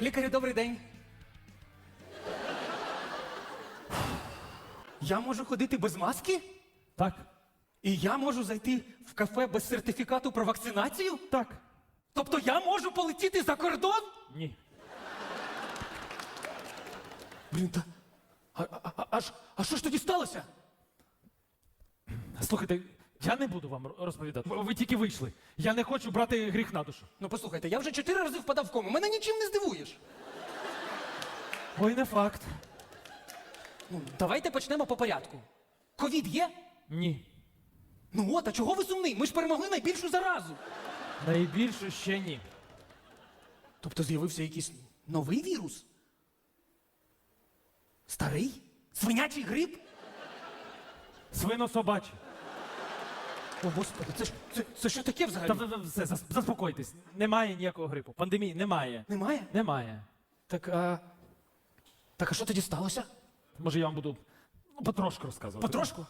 Лікарю, добрий день. Я можу ходити без маски? Так. І я можу зайти в кафе без сертифікату про вакцинацію? Так. Тобто я можу полетіти за кордон? Ні. Блін, та. А, а, а, а, а що ж тоді сталося? Слухайте, я не буду вам розповідати. Ви тільки вийшли. Я не хочу брати гріх на душу. Ну послухайте, я вже чотири рази впадав в кому. Мене нічим не здивуєш. Ой, не факт. Ну, давайте почнемо по порядку. Ковід є? Ні. Ну от, а чого ви сумний? Ми ж перемогли найбільшу заразу. Найбільше ще ні. Тобто з'явився якийсь новий вірус? Старий? Свинячий грип? Свино-собачі. О, господи, це ж це, це що таке взагалі? Та ви- ви все, зас- заспокойтесь. Немає ніякого грипу. Пандемії немає. Немає? Немає. Так, а. Так, а що тоді сталося? Може, я вам буду ну, потрошку розказувати. Потрошку?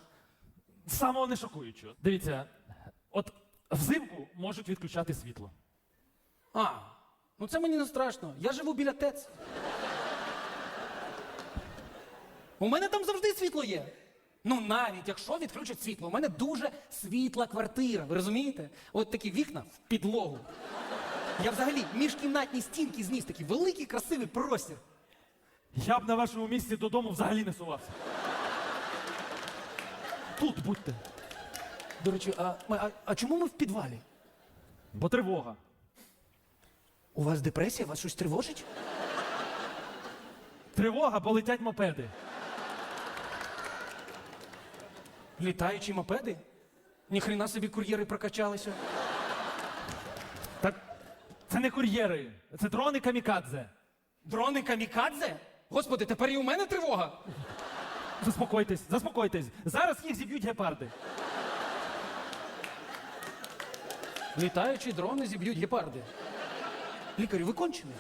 Самого не шокуючого. Дивіться, от взимку можуть відключати світло. А, ну це мені не страшно. Я живу біля ТЕЦ. У мене там завжди світло є. Ну навіть якщо відключать світло, у мене дуже світла квартира, ви розумієте? От такі вікна в підлогу. Я взагалі міжкімнатні стінки зніс, такий великий красивий простір. Я б на вашому місці додому взагалі не сувався. Тут будьте, До речі, а, а, а чому ми в підвалі? бо тривога. У вас депресія? Вас щось тривожить? Тривога, бо летять мопеди. Літаючі мопеди? Ніхрена собі кур'єри прокачалися. Так це не кур'єри, це дрони камікадзе. Дрони камікадзе? Господи, тепер і у мене тривога. Заспокойтесь, заспокойтесь. Зараз їх зіб'ють гепарди. Літаючі дрони зіб'ють гепарди. Лікарю, ви кончені?